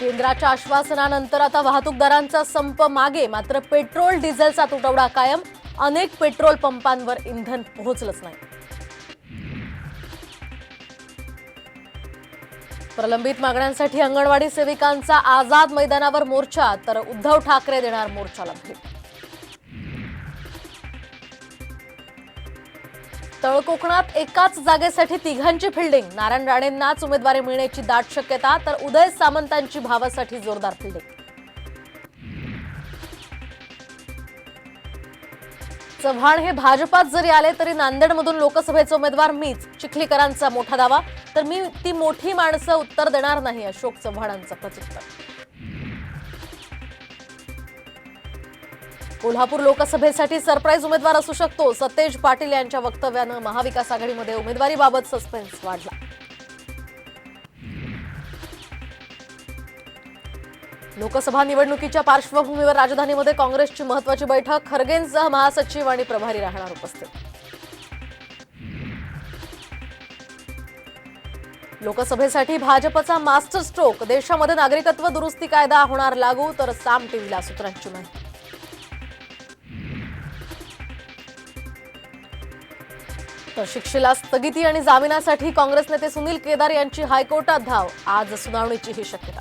केंद्राच्या आश्वासनानंतर आता वाहतूकदारांचा संप मागे मात्र पेट्रोल डिझेलचा तुटवडा कायम. अनेक पेट्रोल पंपांवर इंधन पोहोचलंच नाही. प्रलंबित मागण्यांसाठी अंगणवाडी सेविकांचा आझाद मैदानावर मोर्चा तर उद्धव ठाकरे देणार मोर्चाला भेट. तळकोकणात एकाच जागेसाठी तिघांची फिल्डिंग नारायण राणेंनाच उमेदवारी मिळण्याची दाट शक्यता तर उदय सामंतांची भावासाठी जोरदार फिल्डिंग चव्हाण हे भाजपात जरी आले तरी नांदेडमधून लोकसभेचे उमेदवार मीच. चिखलीकरांचा मोठा दावा. तर मी ती मोठी माणसं उत्तर देणार नाही अशोक चव्हाणांचं प्रत्युत्तर कोल्हापूर लोकसभेसाठी सरप्राईज उमेदवार असू शकतो. सतेज पाटील यांच्या वक्तव्यानं महाविकास आघाडीमध्ये उमेदवारीबाबत सस्पेन्स वाढला. लोकसभा निवडणुकीच्या पार्श्वभूमीवर राजधानीमध्ये काँग्रेसची महत्वाची बैठक. खरगेंसह महासचिव आणि प्रभारी राहणार उपस्थित. लोकसभेसाठी भाजपचा मास्टर स्ट्रोक. देशामध्ये नागरिकत्व दुरुस्ती कायदा होणार लागू तर साम टीव्हीला सूत्रांची माहिती. तर शिक्षेला स्थगिती आणि जामिनासाठी काँग्रेस नेते सुनील केदार यांची हायकोर्टात धाव. आज सुनावणीची ही शक्यता.